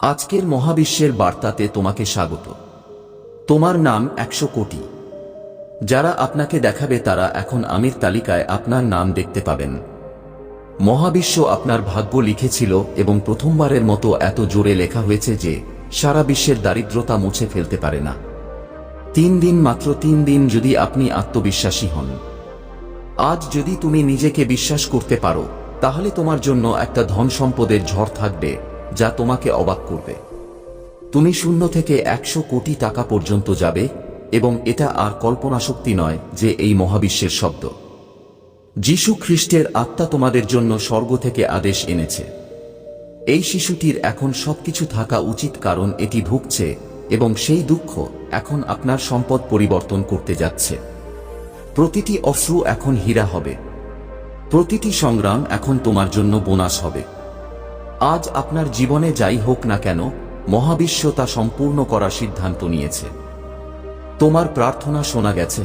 আজকের মহাবিশ্বের বার্তাতে তোমাকে স্বাগত। তোমার নাম একশো কোটি। যারা আপনাকে দেখাবে তারা এখন আমির তালিকায় আপনার নাম দেখতে পাবেন। মহাবিশ্ব আপনার ভাগ্য লিখেছিল এবং প্রথমবারের মতো এত জোরে লেখা হয়েছে যে সারা বিশ্বের দারিদ্রতা মুছে ফেলতে পারে না। তিন দিন মাত্র তিন দিন যদি আপনি আত্মবিশ্বাসী হন। আজ যদি তুমি নিজেকে বিশ্বাস করতে পারো, তাহলে তোমার জন্য একটা ধন সম্পদের ঝড় থাকবে। যা তোমাকে অবাক করবে। তুমি শূন্য থেকে একশো কোটি টাকা পর্যন্ত যাবে এবং এটা আর কল্পনা শক্তি নয় যে এই মহাবিশ্বের শব্দ। যীশু খ্রিস্টের আত্মা তোমাদের জন্য স্বর্গ থেকে আদেশ এনেছে। এই শিশুটির এখন সবকিছু থাকা উচিত কারণ এটি ভুগছে এবং সেই দুঃখ এখন আপনার সম্পদ পরিবর্তন করতে যাচ্ছে। প্রতিটি অশ্রু এখন হীরা হবে। প্রতিটি সংগ্রাম এখন তোমার জন্য বোনাস হবে। আজ আপনার জীবনে যাই হোক না কেন, মহাবিশ্ব তা সম্পূর্ণ করার সিদ্ধান্ত নিয়েছে। তোমার প্রার্থনা শোনা গেছে।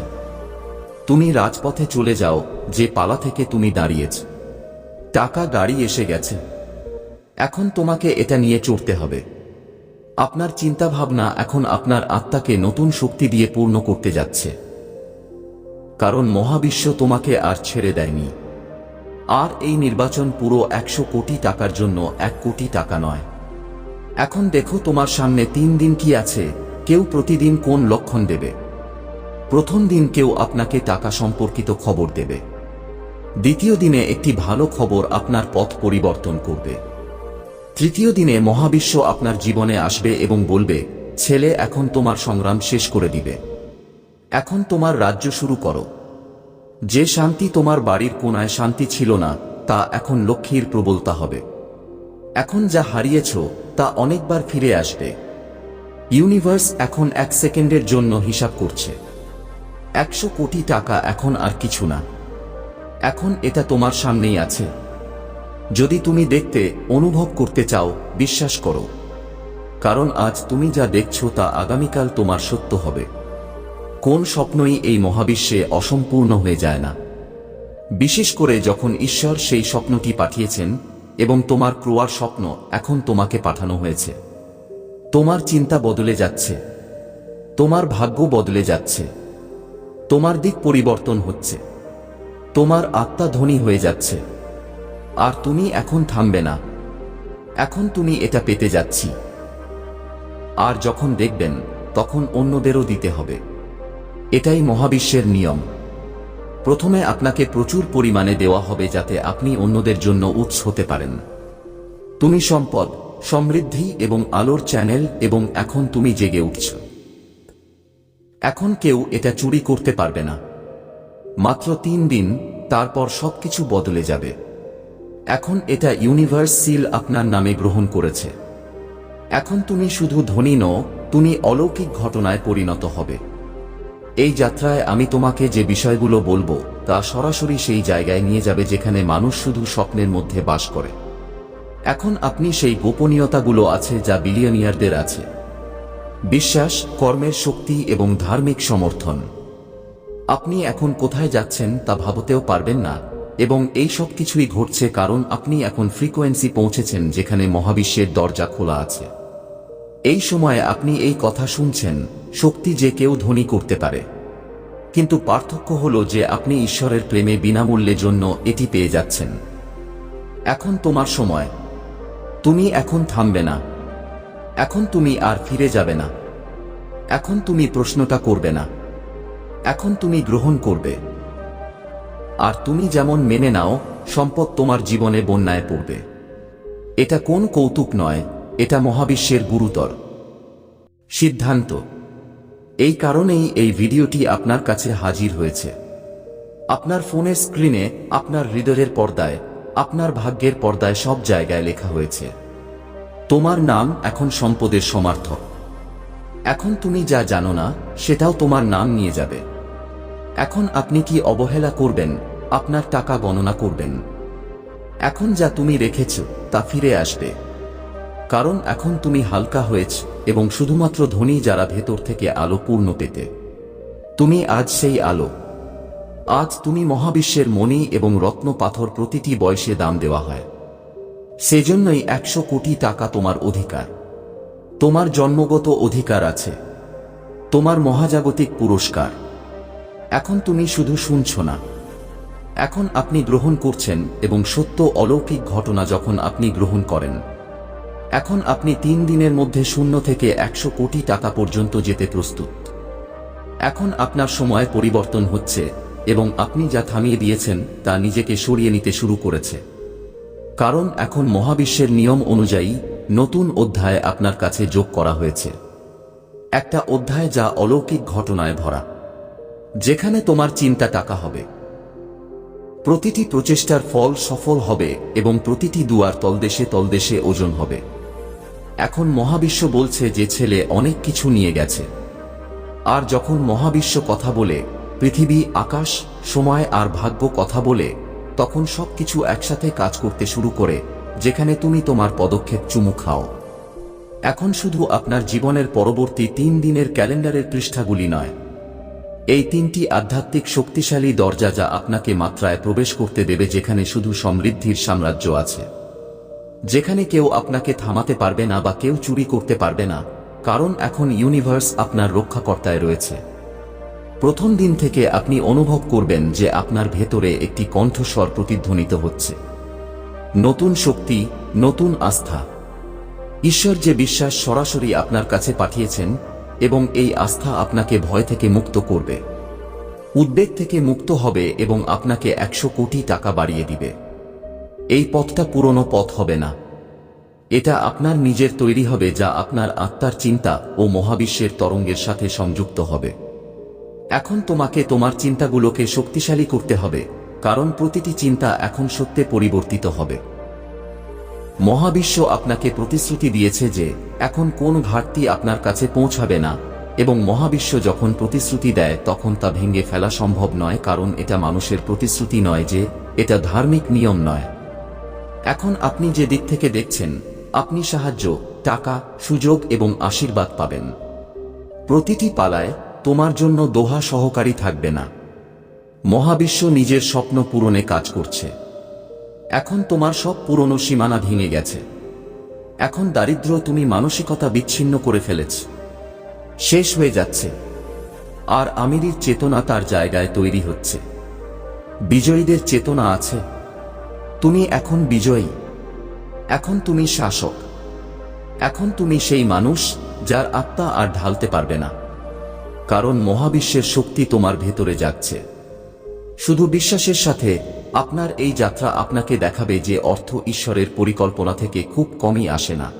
তুমি রাজপথে চলে যাও, যে পালা থেকে তুমি দাঁড়িয়েছ। টাকা গাড়ি এসে গেছে। এখন তোমাকে এটা নিয়ে চড়তে হবে। আপনার চিন্তাভাবনা এখন আপনার আত্মাকে নতুন শক্তি দিয়ে পূর্ণ করতে যাচ্ছে। কারণ মহাবিশ্ব তোমাকে আর ছেড়ে দেয়নি। আর এই নির্বাচন পুরো একশো কোটি টাকার জন্য এক কোটি টাকা নয়। এখন দেখো তোমার সামনে তিন দিন কি আছে, কেউ প্রতিদিন কোন লক্ষণ দেবে। প্রথম দিন কেউ আপনাকে টাকা সম্পর্কিত খবর দেবে। দ্বিতীয় দিনে একটি ভালো খবর আপনার পথ পরিবর্তন করবে। তৃতীয় দিনে মহাবিশ্ব আপনার জীবনে আসবে এবং বলবে, ছেলে, এখন তোমার সংগ্রাম শেষ করে দিবে। এখন তোমার রাজ্য শুরু করো। যে শান্তি তোমার বাড়ির কোনায় শান্তি ছিল না, তা এখন লক্ষ্মীর প্রবলতা হবে। এখন যা হারিয়েছ, তা অনেকবার ফিরে আসবে। ইউনিভার্স এখন এক সেকেন্ডের জন্য হিসাব করছে। একশো কোটি টাকা এখন আর কিছু না। এখন এটা তোমার সামনেই আছে। যদি তুমি দেখতে, অনুভব করতে চাও, বিশ্বাস করো। কারণ আজ তুমি যা দেখছ, তা আগামীকাল তোমার সত্য হবে। কোন স্বপ্নই এই মহাবিশ্বে অসম্পূর্ণ হয়ে যায় না। বিশেষ করে যখন ঈশ্বর সেই স্বপ্নটি পাঠিয়েছেন এবং তোমার ক্রোয়ার স্বপ্ন এখন তোমাকে পাঠানো হয়েছে। তোমার চিন্তা বদলে যাচ্ছে। তোমার ভাগ্য বদলে যাচ্ছে। তোমার দিক পরিবর্তন হচ্ছে। তোমার আত্মা ধনী হয়ে যাচ্ছে। আর তুমি এখন থামবে না। এখন তুমি এটা পেতে যাচ্ছি। আর যখন দেখবেন, তখন অন্যদেরও দিতে হবে। এটাই মহাবিশ্বের নিয়ম। প্রথমে আপনাকে প্রচুর পরিমাণে দেওয়া হবে যাতে আপনি অন্যদের জন্য উৎস হতে পারেন। তুমি সম্পদ, সমৃদ্ধি এবং আলোর চ্যানেল এবং এখন তুমি জেগে উঠছ। এখন কেউ এটা চুরি করতে পারবে না। মাত্র তিন দিন, তারপর সবকিছু বদলে যাবে। এখন এটা ইউনিভার্স সিল আপনার নামে গ্রহণ করেছে। এখন তুমি শুধু ধনী নও, তুমি অলৌকিক ঘটনায় পরিণত হবে। এই যাত্রায় আমি তোমাকে যে বিষয়গুলো বলব, তা সরাসরি সেই জায়গায় নিয়ে যাবে যেখানে মানুষ শুধু স্বপ্নের মধ্যে বাস করে। এখন আপনি সেই গোপনীয়তাগুলো আছে যা বিলিয়নিয়ারদের আছে। বিশ্বাস, কর্মের শক্তি এবং ধার্মিক সমর্থন। আপনি এখন কোথায় যাচ্ছেন তা ভাবতেও পারবেন না, এবং এই সব কিছুই ঘটছে কারণ আপনি এখন ফ্রিকোয়েন্সি পৌঁছেছেন যেখানে মহাবিশ্বের দরজা খোলা আছে। এই সময়ে আপনি এই কথা শুনছেন, শক্তি যে কেউ ধনী করতে পারে। কিন্তু পার্থক্য হল যে আপনি ঈশ্বরের প্রেমে বিনামূল্যে জন্য এটি পেয়ে যাচ্ছেন। এখন তোমার সময়। তুমি এখন থামবে না। এখন তুমি আর ফিরে যাবে না। এখন তুমি প্রশ্নটা করবে না। এখন তুমি গ্রহণ করবে। আর তুমি যেমন মেনে নাও, সম্পদ তোমার জীবনে বন্যায় পড়বে। এটা কোন কৌতুক নয় এটা মহাবিশ্বের গুরুতর। সিদ্ধান্ত। এই কারণেই এই ভিডিওটি আপনার কাছে হাজির হয়েছে। আপনার ফোনের স্ক্রিনে আপনার হৃদয়ের পর্দায়, আপনার ভাগ্যের পর্দায় সব জায়গায় লেখা হয়েছে। তোমার নাম এখন সম্পদের সমার্থক। এখন তুমি যা জানো না, সেটাও তোমার নাম নিয়ে যাবে। এখন আপনি কি অবহেলা করবেন, আপনার টাকা গণনা করবেন। এখন যা তুমি রেখেছ, তা ফিরে আসবে। কারণ এখন তুমি হালকা হয়েছ এবং শুধুমাত্র ধনী যারা ভেতর থেকে আলো পূর্ণ পেতে। তুমি আজ সেই আলো। আজ তুমি মহাবিশ্বের মণি এবং রত্ন পাথর প্রতিটি বয়সে দাম দেওয়া হয়। সেজন্যই একশো কোটি টাকা তোমার অধিকার। তোমার জন্মগত অধিকার আছে। তোমার মহাজাগতিক পুরস্কার। এখন তুমি শুধু শুনছ না। এখন আপনি গ্রহণ করছেন এবং সত্য অলৌকিক ঘটনা যখন আপনি গ্রহণ করেন এখন আপনি তিন দিনের মধ্যে শূন্য থেকে একশো কোটি টাকা পর্যন্ত যেতে প্রস্তুত। এখন আপনার সময় পরিবর্তন হচ্ছে, এবং আপনি যা থামিয়ে দিয়েছেন তা নিজেকে সরিয়ে নিতে শুরু করেছে। কারণ এখন মহাবিশ্বের নিয়ম অনুযায়ী নতুন অধ্যায় আপনার কাছে যোগ করা হয়েছে। একটা অধ্যায় যা অলৌকিক ঘটনায় ভরা। যেখানে তোমার চিন্তা টাকা হবে। প্রতিটি প্রচেষ্টার ফল সফল হবে এবং প্রতিটি দুয়ার তলদেশে তলদেশে ওজন হবে। এখন মহাবিশ্ব বলছে যে ছেলে অনেক কিছু নিয়ে গেছে। আর যখন মহাবিশ্ব কথা বলে, পৃথিবী, আকাশ, সময় আর ভাগ্য কথা বলে, তখন সবকিছু একসাথে কাজ করতে শুরু করে, যেখানে তুমি তোমার পদক্ষেপ চুমু খাও। এখন শুধু আপনার জীবনের পরবর্তী তিন দিনের ক্যালেন্ডারের পৃষ্ঠাগুলি নয়। এই তিনটি আধ্যাত্মিক শক্তিশালী দরজা যা আপনাকে মাত্রায় প্রবেশ করতে দেবে যেখানে শুধু সমৃদ্ধির সাম্রাজ্য আছে। যেখানে কেউ আপনাকে থামাতে পারবে না বা কেউ চুরি করতে পারবে না, কারণ এখন ইউনিভার্স আপনার রক্ষাকর্তায় রয়েছে। প্রথম দিন থেকে আপনি অনুভব করবেন যে আপনার ভেতরে একটি কণ্ঠস্বর প্রতিধ্বনিত হচ্ছে। নতুন শক্তি, নতুন আস্থা। ঈশ্বর যে বিশ্বাস সরাসরি আপনার কাছে পাঠিয়েছেন এবং এই আস্থা আপনাকে ভয় থেকে মুক্ত করবে। উদ্বেগ থেকে মুক্ত হবে এবং আপনাকে একশো কোটি টাকা বাড়িয়ে দিবে। এই পথটা পুরনো পথ হবে না। এটা আপনার নিজের তৈরি হবে যা আপনার আত্মার চিন্তা ও মহাবিশ্বের তরঙ্গের সাথে সংযুক্ত হবে। এখন তোমাকে তোমার চিন্তাগুলোকে শক্তিশালী করতে হবে, কারণ প্রতিটি চিন্তা এখন সত্যে পরিবর্তিত হবে। মহাবিশ্ব আপনাকে প্রতিশ্রুতি দিয়েছে যে, এখন কোন ঘাটতি আপনার কাছে পৌঁছাবে না, এবং মহাবিশ্ব যখন প্রতিশ্রুতি দেয়, তখন তা ভেঙে ফেলা সম্ভব নয়, কারণ এটা মানুষের প্রতিশ্রুতি নয় যে, এটা ধার্মিক নিয়ম নয়। এখন আপনি যে দিক থেকে দেখছেন, আপনি সাহায্য, টাকা, সুযোগ এবং আশীর্বাদ পাবেন। প্রতিটি পালায় তোমার জন্য দোহা সহকারী থাকবে না। মহাবিশ্ব নিজের স্বপ্ন পূরণে কাজ করছে। এখন তোমার সব পুরনো সীমানা ভেঙে গেছে। এখন দারিদ্র তুমি মানসিকতা বিচ্ছিন্ন করে ফেলেছ। শেষ হয়ে যাচ্ছে। আর আমিরির চেতনা তার জায়গায় তৈরি হচ্ছে। বিজয়ীদের চেতনা আছে। তুমি এখন বিজয়ী। এখন তুমি শাসক। এখন তুমি সেই মানুষ যার আত্মা আর ঢালতে পারবে না। কারণ মহাবিশ্বের শক্তি তোমার ভেতরে যাচ্ছে শুধু বিশ্বাসের সাথে আপনার এই যাত্রা আপনাকে দেখাবে যে অর্থ ঈশ্বরের পরিকল্পনা থেকে খুব কমই আসে না।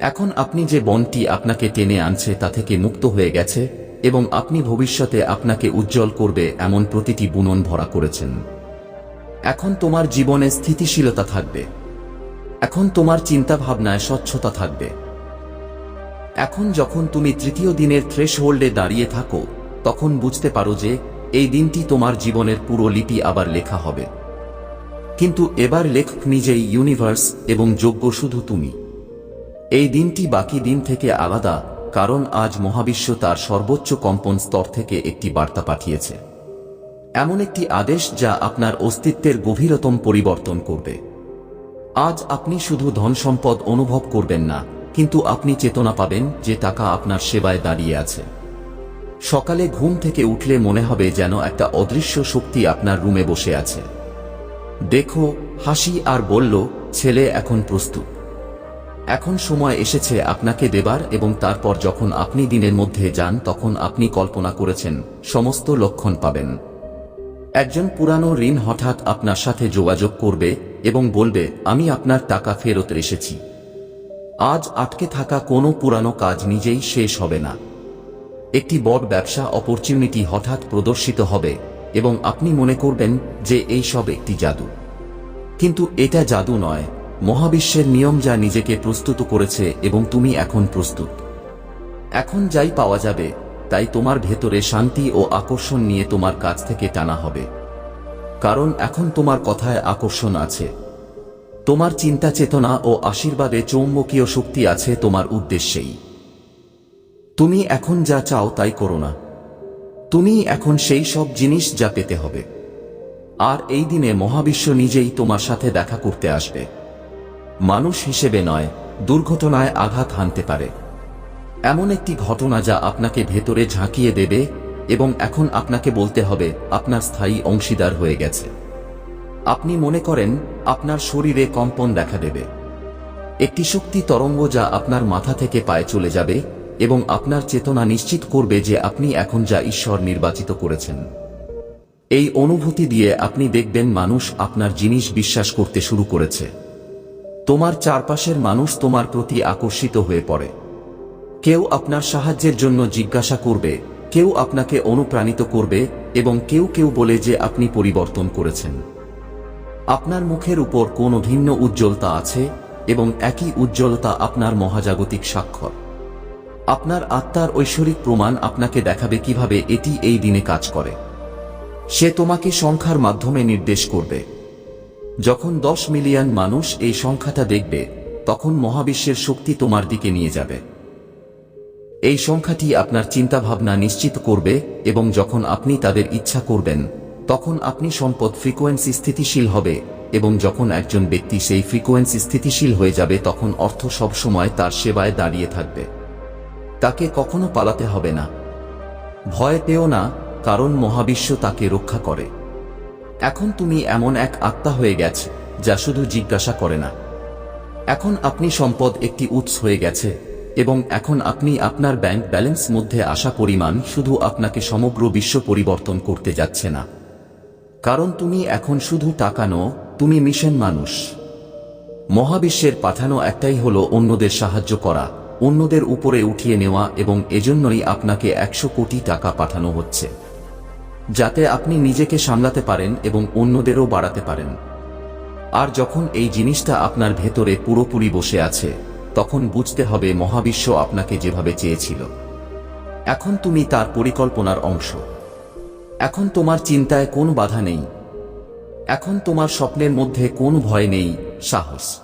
এখন আপনি যে বনটি আপনাকে টেনে আনছে তা থেকে মুক্ত হয়ে গেছে এবং আপনি ভবিষ্যতে আপনাকে উজ্জ্বল করবে এমন প্রতিটি বুনন ভরা করেছেন। এখন তোমার জীবনে স্থিতিশীলতা থাকবে। এখন তোমার চিন্তা ভাবনায় স্বচ্ছতা থাকবে। এখন যখন তুমি তৃতীয় দিনের থ্রেশ হোল্ডে দাঁড়িয়ে থাকো, তখন বুঝতে পারো যে এই দিনটি তোমার জীবনের পুরো লিপি আবার লেখা হবে। কিন্তু এবার লেখক নিজেই ইউনিভার্স এবং যোগ্য শুধু তুমি। এই দিনটি বাকি দিন থেকে আলাদা, কারণ আজ মহাবিশ্ব তার সর্বোচ্চ কম্পন স্তর থেকে একটি বার্তা পাঠিয়েছে। এমন একটি আদেশ যা আপনার অস্তিত্বের গভীরতম পরিবর্তন করবে। আজ আপনি শুধু ধন সম্পদ অনুভব করবেন না, কিন্তু আপনি চেতনা পাবেন যে টাকা আপনার সেবায় দাঁড়িয়ে আছে। সকালে ঘুম থেকে উঠলে মনে হবে যেন একটা অদৃশ্য শক্তি আপনার রুমে বসে আছে। দেখো, হাসি আর বলল, ছেলে এখন প্রস্তুত। এখন সময় এসেছে আপনাকে দেবার এবং তারপর যখন আপনি দিনের মধ্যে যান, তখন আপনি কল্পনা করেছেন, সমস্ত লক্ষণ পাবেন। একজন পুরানো ঋণ হঠাৎ আপনার সাথে যোগাযোগ করবে এবং বলবে, আমি আপনার টাকা ফেরত এসেছি। আজ আটকে থাকা কোনো পুরানো কাজ নিজেই শেষ হবে না। একটি বড় ব্যবসা অপরচুনিটি হঠাৎ প্রদর্শিত হবে এবং আপনি মনে করবেন যে এই সব একটি জাদু। কিন্তু এটা জাদু নয়। মহাবিশ্বের নিয়ম যা নিজেকে প্রস্তুত করেছে এবং তুমি এখন প্রস্তুত। এখন যাই পাওয়া যাবে তাই তোমার ভেতরে শান্তি ও আকর্ষণ নিয়ে তোমার কাছ থেকে টানা হবে। কারণ এখন তোমার কথায় আকর্ষণ আছে। তোমার চিন্তা চেতনা ও আশীর্বাদে চৌম্বকীয় শক্তি আছে তোমার উদ্দেশ্যেই। তুমি এখন যা চাও তাই করো না। তুমি এখন সেই সব জিনিস যা পেতে হবে। আর এই দিনে মহাবিশ্ব নিজেই তোমার সাথে দেখা করতে আসবে। মানুষ হিসেবে নয়, দুর্ঘটনায় আঘাত হানতে পারে। এমন একটি ঘটনা যা আপনাকে ভেতরে ঝাঁকিয়ে দেবে এবং এখন আপনাকে বলতে হবে, আপনার স্থায়ী অংশীদার হয়ে গেছে। আপনি মনে করেন, আপনার শরীরে কম্পন দেখা দেবে। একটি শক্তি তরঙ্গ যা আপনার মাথা থেকে পায়ে চলে যাবে এবং আপনার চেতনা নিশ্চিত করবে যে আপনি এখন যা ঈশ্বর নির্বাচিত করেছেন। এই অনুভূতি দিয়ে আপনি দেখবেন মানুষ আপনার জিনিস বিশ্বাস করতে শুরু করেছে। তোমার চারপাশের মানুষ তোমার প্রতি আকর্ষিত হয়ে পড়ে। কেউ আপনার সাহায্যের জন্য জিজ্ঞাসা করবে, কেউ আপনাকে অনুপ্রাণিত করবে, এবং কেউ কেউ বলে যে আপনি পরিবর্তন করেছেন। আপনার মুখের উপর কোনো ভিন্ন উজ্জ্বলতা আছে, এবং একই উজ্জ্বলতা আপনার মহাজাগতিক স্বাক্ষর। আপনার আত্মার ঐশ্বরিক প্রমাণ আপনাকে দেখাবে কীভাবে এটি এই দিনে কাজ করে। সে তোমাকে সংখ্যার মাধ্যমে নির্দেশ করবে। যখন দশ মিলিয়ন মানুষ এই সংখ্যাটা দেখবে, তখন মহাবিশ্বের শক্তি তোমার দিকে নিয়ে যাবে। এই সংখ্যাটি আপনার চিন্তাভাবনা নিশ্চিত করবে এবং যখন আপনি তাদের ইচ্ছা করবেন, তখন আপনি সম্পদ ফ্রিকোয়েন্সি স্থিতিশীল হবে এবং যখন একজন ব্যক্তি সেই ফ্রিকোয়েন্সি স্থিতিশীল হয়ে যাবে, তখন অর্থ সবসময় তার সেবায় দাঁড়িয়ে থাকবে। তাকে কখনো পালাতে হবে না। ভয় পেও না, কারণ মহাবিশ্ব তাকে রক্ষা করে। এখন তুমি এমন এক আত্মা হয়ে গেছে, যা শুধু জিজ্ঞাসা করে না। এখন আপনি সম্পদ একটি উৎস হয়ে গেছে এবং এখন আপনি আপনার ব্যাংক ব্যালেন্স মধ্যে আসা পরিমাণ শুধু আপনাকে সমগ্র বিশ্ব পরিবর্তন করতে যাচ্ছে না। কারণ তুমি এখন শুধু টাকা নও তুমি মিশন মানুষ। মহাবিশ্বের পাঠানো একটাই হলো অন্যদের সাহায্য করা, অন্যদের উপরে উঠিয়ে নেওয়া এবং এজন্যই আপনাকে একশো কোটি টাকা পাঠানো হচ্ছে। যাতে আপনি নিজেকে সামলাতে পারেন এবং অন্যদেরও বাড়াতে পারেন। আর যখন এই জিনিসটা আপনার ভেতরে পুরোপুরি বসে আছে তখন বুঝতে হবে মহাবিশ্ব আপনাকে যেভাবে চেয়েছিল। এখন তুমি তার পরিকল্পনার অংশ। এখন তোমার চিন্তায় কোনো বাধা নেই। এখন তোমার স্বপ্নের মধ্যে কোনো ভয় নেই, সাহস।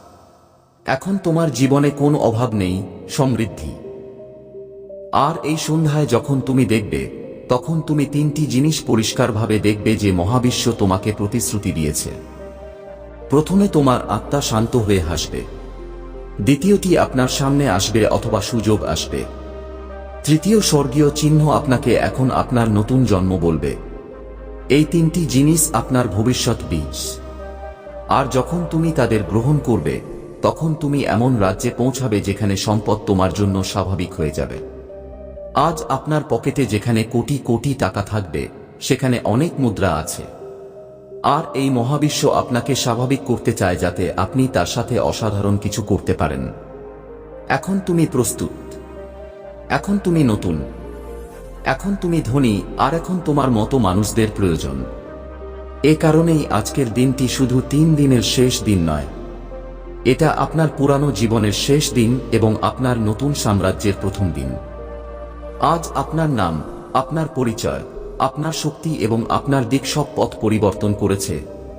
এখন তোমার জীবনে কোনো অভাব নেই, সমৃদ্ধি। আর এই সন্ধ্যায় যখন তুমি দেখবে, তখন তুমি তিনটি জিনিস পরিষ্কারভাবে দেখবে যে মহাবিশ্ব তোমাকে প্রতিশ্রুতি দিয়েছে। প্রথমে তোমার আত্মা শান্ত হয়ে হাসবে। দ্বিতীয়টি আপনার সামনে আসবে অথবা সুযোগ আসবে। তৃতীয় স্বর্গীয় চিহ্ন আপনাকে এখন আপনার নতুন জন্ম বলবে। এই তিনটি জিনিস আপনার ভবিষ্যৎ বীজ। আর যখন তুমি তাদের গ্রহণ করবে, তখন তুমি এমন রাজ্যে পৌঁছাবে যেখানে সম্পদ তোমার জন্য স্বাভাবিক হয়ে যাবে। আজ আপনার পকেটে যেখানে কোটি কোটি টাকা থাকবে, সেখানে অনেক মুদ্রা আছে। আর এই মহাবিশ্ব আপনাকে স্বাভাবিক করতে চায় যাতে আপনি তার সাথে অসাধারণ কিছু করতে পারেন। এখন তুমি প্রস্তুত। এখন তুমি নতুন। এখন তুমি ধনী, আর এখন তোমার মতো মানুষদের প্রয়োজন। এ কারণেই আজকের দিনটি শুধু তিন দিনের শেষ দিন নয়। এটা আপনার পুরানো জীবনের শেষ দিন এবং আপনার নতুন সাম্রাজ্যের প্রথম দিন। আজ আপনার নাম, আপনার পরিচয়। আপনার শক্তি এবং আপনার দিক সব পথ পরিবর্তন করেছে,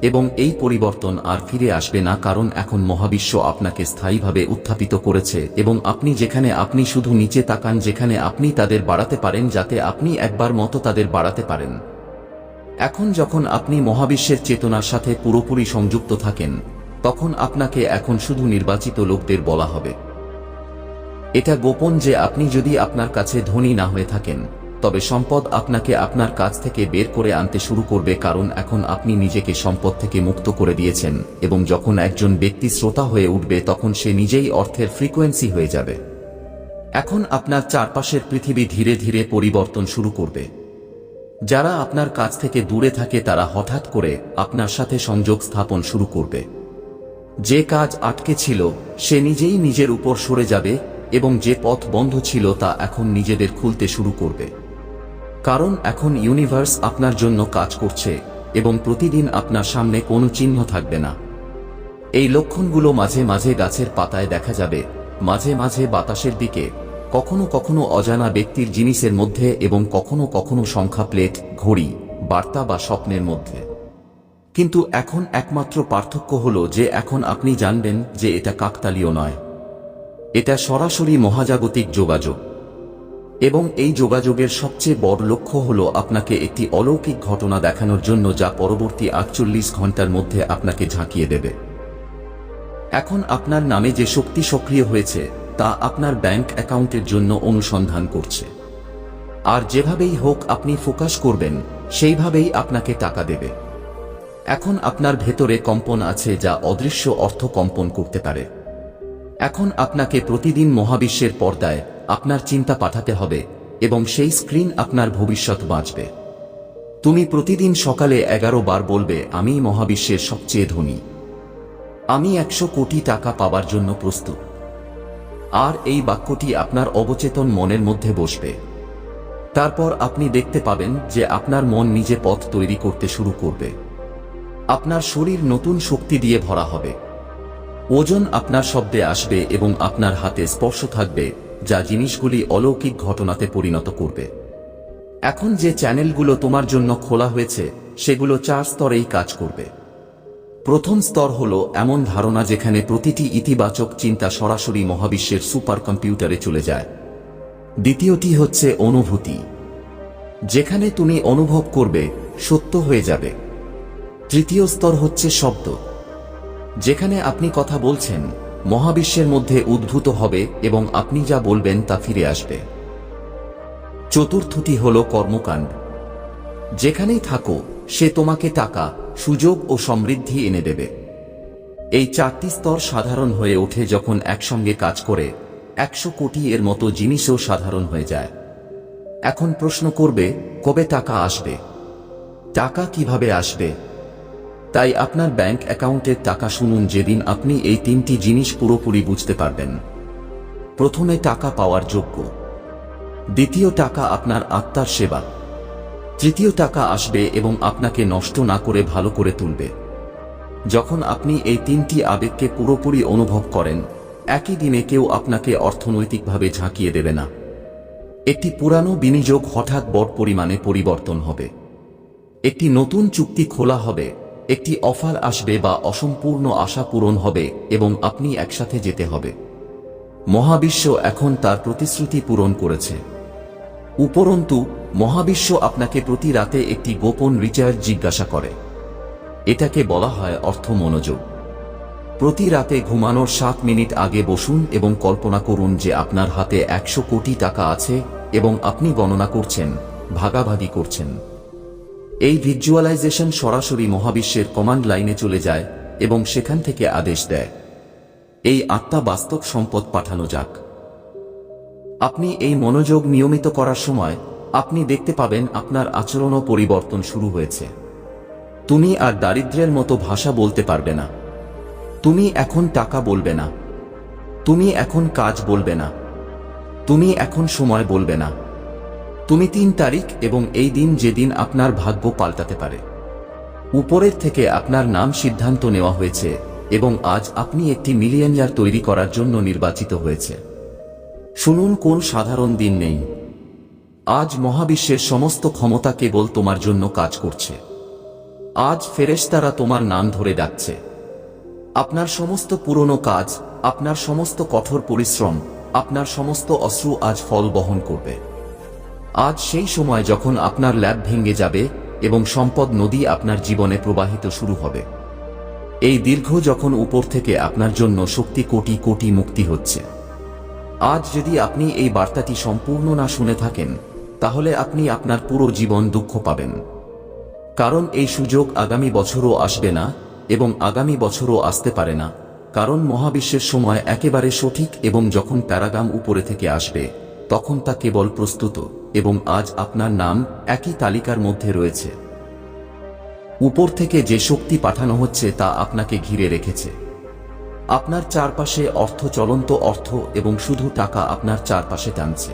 এবং এই পরিবর্তন আর ফিরে আসবে না কারণ এখন মহাবিশ্ব আপনাকে স্থায়ীভাবে উত্থাপিত করেছে, এবং আপনি যেখানে আপনি শুধু নিচে তাকান যেখানে আপনি তাদের বাড়াতে পারেন যাতে আপনি একবার মতো তাদের বাড়াতে পারেন। এখন যখন আপনি মহাবিশ্বের চেতনার সাথে পুরোপুরি সংযুক্ত থাকেন, তখন আপনাকে এখন শুধু নির্বাচিত লোকদের বলা হবে। এটা গোপন যে আপনি যদি আপনার কাছে ধনী না হয়ে থাকেন তবে সম্পদ আপনাকে আপনার কাছ থেকে বের করে আনতে শুরু করবে কারণ এখন আপনি নিজেকে সম্পদ থেকে মুক্ত করে দিয়েছেন এবং যখন একজন ব্যক্তি শ্রোতা হয়ে উঠবে তখন সে নিজেই অর্থের ফ্রিকোয়েন্সি হয়ে যাবে। এখন আপনার চারপাশের পৃথিবী ধীরে ধীরে পরিবর্তন শুরু করবে। যারা আপনার কাছ থেকে দূরে থাকে তারা হঠাৎ করে আপনার সাথে সংযোগ স্থাপন শুরু করবে। যে কাজ আটকে ছিল, সে নিজেই নিজের উপর সরে যাবে এবং যে পথ বন্ধ ছিল তা এখন নিজেদের খুলতে শুরু করবে। কারণ এখন ইউনিভার্স আপনার জন্য কাজ করছে, এবং প্রতিদিন আপনার সামনে কোনো চিহ্ন থাকবে না। এই লক্ষণগুলো মাঝে মাঝে গাছের পাতায় দেখা যাবে, মাঝে মাঝে বাতাসের দিকে, কখনো কখনো অজানা ব্যক্তির জিনিসের মধ্যে এবং কখনো কখনো সংখ্যা প্লেট, ঘড়ি, বার্তা বা স্বপ্নের মধ্যে। কিন্তু এখন একমাত্র পার্থক্য হল যে এখন আপনি জানবেন যে এটা কাকতালীয় নয়। এটা সরাসরি মহাজাগতিক যোগাযোগ। এবং এই যোগাযোগের সবচেয়ে বড় লক্ষ্য হল আপনাকে একটি অলৌকিক ঘটনা দেখানোর জন্য যা পরবর্তী আটচল্লিশ ঘণ্টার মধ্যে আপনাকে ঝাঁকিয়ে দেবে। এখন আপনার নামে যে শক্তি সক্রিয় হয়েছে, তা আপনার ব্যাংক অ্যাকাউন্টের জন্য অনুসন্ধান করছে। আর যেভাবেই হোক আপনি ফোকাস করবেন, সেইভাবেই আপনাকে টাকা দেবে। এখন আপনার ভেতরে কম্পন আছে যা অদৃশ্য অর্থ কম্পন করতে পারে। এখন আপনাকে প্রতিদিন মহাবিশ্বের পর্দায় আপনার চিন্তা পাঠাতে হবে এবং সেই স্ক্রিন আপনার ভবিষ্যৎ বাঁচবে। তুমি প্রতিদিন সকালে এগারো বার বলবে আমি মহাবিশ্বের সবচেয়ে ধনী। আমি একশো কোটি টাকা পাবার জন্য প্রস্তুত। আর এই বাক্যটি আপনার অবচেতন মনের মধ্যে বসবে। তারপর আপনি দেখতে পাবেন যে আপনার মন নিজে পথ তৈরি করতে শুরু করবে। আপনার শরীর নতুন শক্তি দিয়ে ভরা হবে। ওজন আপনার শব্দে আসবে এবং আপনার হাতে স্পর্শ থাকবে। যা জিনিসগুলি অলৌকিক ঘটনাতে পরিণত করবে। এখন যে চ্যানেলগুলো তোমার জন্য খোলা হয়েছে, সেগুলো চার স্তরেই কাজ করবে। প্রথম স্তর হল এমন ধারণা যেখানে প্রতিটি ইতিবাচক চিন্তা সরাসরি মহাবিশ্বের সুপার কম্পিউটারে চলে যায়। দ্বিতীয়টি হচ্ছে অনুভূতি। যেখানে তুমি অনুভব করবে, সত্য হয়ে যাবে। তৃতীয় স্তর হচ্ছে শব্দ। যেখানে আপনি কথা বলছেন মহাবিশ্বের মধ্যে উদ্ভূত হবে এবং আপনি যা বলবেন তা ফিরে আসবে। চতুর্থটি হল কর্মকাণ্ড। যেখানেই থাকো, সে তোমাকে টাকা, সুযোগ ও সমৃদ্ধি এনে দেবে। এই চারটি স্তর সাধারণ হয়ে ওঠে যখন একসঙ্গে কাজ করে, একশো কোটি এর মতো জিনিসও সাধারণ হয়ে যায়। এখন প্রশ্ন করবে, কবে টাকা আসবে? টাকা কীভাবে আসবে? তাই আপনার ব্যাংক অ্যাকাউন্টের টাকা শুনুন যেদিন আপনি এই তিনটি জিনিস পুরোপুরি বুঝতে পারবেন। প্রথমে টাকা পাওয়ার যোগ্য। দ্বিতীয় টাকা আপনার আত্মার সেবা। তৃতীয় টাকা আসবে এবং আপনাকে নষ্ট না করে ভালো করে তুলবে। যখন আপনি এই তিনটি আবেগকে পুরোপুরি অনুভব করেন, একই দিনে কেউ আপনাকে অর্থনৈতিকভাবে ঝাঁকিয়ে দেবে না। একটি পুরানো বিনিয়োগ হঠাৎ বড় পরিমাণে পরিবর্তন হবে। একটি নতুন চুক্তি খোলা হবে। একটি অফার আসবে বা অসম্পূর্ণ আশা পূরণ হবে এবং আপনি একসাথে যেতে হবে। মহাবিশ্ব এখন তার প্রতিশ্রুতি পূরণ করেছে। উপরন্তু, মহাবিশ্ব আপনাকে প্রতি রাতে একটি গোপন রিচার্জ জিজ্ঞাসা করে। এটাকে বলা হয় অর্থ মনোযোগ প্রতি রাতে ঘুমানোর সাত মিনিট আগে বসুন এবং কল্পনা করুন যে আপনার হাতে একশো কোটি টাকা আছে এবং আপনি গণনা করছেন, ভাগাভাগি করছেন। এই ভিজুয়ালাইজেশন সরাসরি মহাবিশ্বের কমান্ড লাইনে চলে যায় এবং সেখান থেকে আদেশ দেয়। এই আত্মা বাস্তব সম্পদ পাঠানো যাক। আপনি এই মনোযোগ নিয়মিত করার সময় আপনি দেখতে পাবেন আপনার আচরণও পরিবর্তন শুরু হয়েছে। তুমি আর দারিদ্র্যের মতো ভাষা বলতে পারবে না। তুমি এখন টাকা বলবে না। তুমি এখন কাজ বলবে না। তুমি এখন সময় বলবে না। তুমি তিন তারিখ এবং এই দিন যেদিন আপনার ভাগ্য পাল্টাতে পারে। উপরের থেকে আপনার নাম সিদ্ধান্ত নেওয়া হয়েছে এবং আজ আপনি একটি মিলিয়নিয়ার তৈরি করার জন্য নির্বাচিত হয়েছে। শুনুন কোন সাধারণ দিন নেই। আজ মহাবিশ্বের সমস্ত ক্ষমতা কেবল তোমার জন্য কাজ করছে। আজ ফেরেশতারা তোমার নাম ধরে ডাকছে। আপনার সমস্ত পুরনো কাজ, আপনার সমস্ত কঠোর পরিশ্রম, আপনার সমস্ত অশ্রু আজ ফল বহন করবে। আজ সেই সময় যখন আপনার ল্যাব ভেঙে যাবে এবং সম্পদ নদী আপনার জীবনে প্রবাহিত শুরু হবে। এই দীর্ঘ যখন উপর থেকে আপনার জন্য শক্তি কোটি কোটি মুক্তি হচ্ছে। আজ যদি আপনি এই বার্তাটি সম্পূর্ণ না শুনে থাকেন, তাহলে আপনি আপনার পুরো জীবন দুঃখ পাবেন। কারণ এই সুযোগ আগামী বছরও আসবে না এবং আগামী বছরও আসতে পারে না, কারণ মহাবিশ্বের সময় একেবারে সঠিক এবং যখন প্যারাগাম উপরে থেকে আসবে, তখন তা কেবল প্রস্তুত। এবং আজ আপনার নাম একই তালিকার মধ্যে রয়েছে। উপর থেকে যে শক্তি পাঠানো হচ্ছে তা আপনাকে ঘিরে রেখেছে। আপনার চারপাশে অর্থ চলন্ত অর্থ এবং শুধু টাকা আপনার চারপাশে টানছে।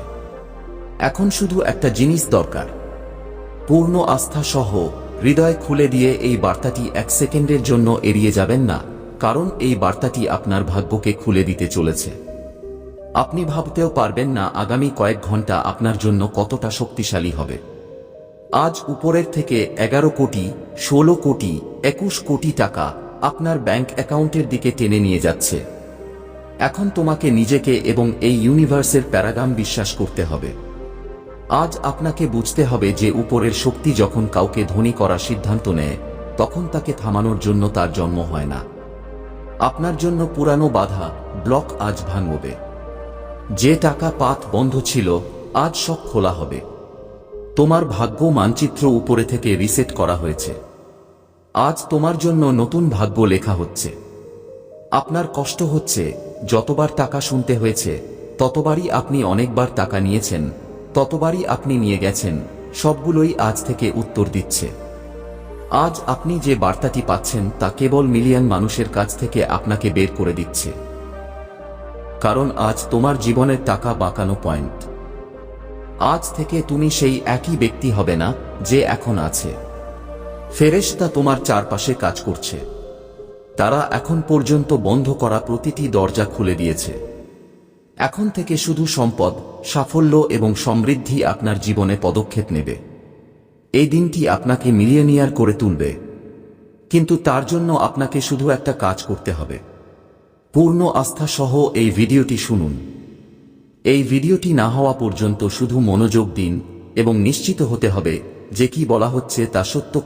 এখন শুধু একটা জিনিস দরকার। পূর্ণ আস্থা সহ হৃদয় খুলে দিয়ে এই বার্তাটি এক সেকেন্ডের জন্য এড়িয়ে যাবেন না, কারণ এই বার্তাটি আপনার ভাগ্যকে খুলে দিতে চলেছে। আপনি ভাবতেও পারবেন না আগামী কয়েক ঘণ্টা আপনার জন্য কতটা শক্তিশালী হবে। আজ উপরের থেকে এগারো কোটি, ষোলো কোটি, একুশ কোটি টাকা আপনার ব্যাংক অ্যাকাউন্টের দিকে টেনে নিয়ে যাচ্ছে। এখন তোমাকে নিজেকে এবং এই ইউনিভার্সের প্যারাগাম বিশ্বাস করতে হবে। আজ আপনাকে বুঝতে হবে যে উপরের শক্তি যখন কাউকে ধনী করার সিদ্ধান্ত নেয়, তখন তাকে থামানোর জন্য তার জন্ম হয় না। আপনার জন্য পুরানো বাধা ব্লক আজ ভাঙবে। যে টাকা পাত বন্ধ ছিল, আজ সব খোলা হবে। তোমার ভাগ্য মানচিত্র উপরে থেকে রিসেট করা হয়েছে। আজ তোমার জন্য নতুন ভাগ্য লেখা হচ্ছে। আপনার কষ্ট হচ্ছে, যতবার টাকা শুনতে হয়েছে, ততবারই আপনি অনেকবার টাকা নিয়েছেন, ততবারই আপনি নিয়ে গেছেন, সবগুলোই আজ থেকে উত্তর দিচ্ছে। আজ আপনি যে বার্তাটি পাচ্ছেন তা কেবল মিলিয়ন মানুষের কাছ থেকে আপনাকে বের করে দিচ্ছে। কারণ আজ তোমার জীবনের টাকা বাঁকানো পয়েন্ট আজ থেকে তুমি সেই একই ব্যক্তি হবে না যে এখন আছে। ফেরেশতা তোমার চারপাশে কাজ করছে। তারা এখন পর্যন্ত বন্ধ করা প্রতিটি দরজা খুলে দিয়েছে। এখন থেকে শুধু সম্পদ, সাফল্য এবং সমৃদ্ধি আপনার জীবনে পদক্ষেপ নেবে। এই দিনটি আপনাকে মিলিয়নিয়ার করে তুলবে। কিন্তু তার জন্য আপনাকে শুধু একটা কাজ করতে হবে। পূর্ণ আস্থা সহ এই ভিডিওটি শুনুন। এই ভিডিওটি না হওয়া পর্যন্ত শুধু মনোযোগ দিন এবং নিশ্চিত হতে হবে যে কি বলা হচ্ছে তা সত্য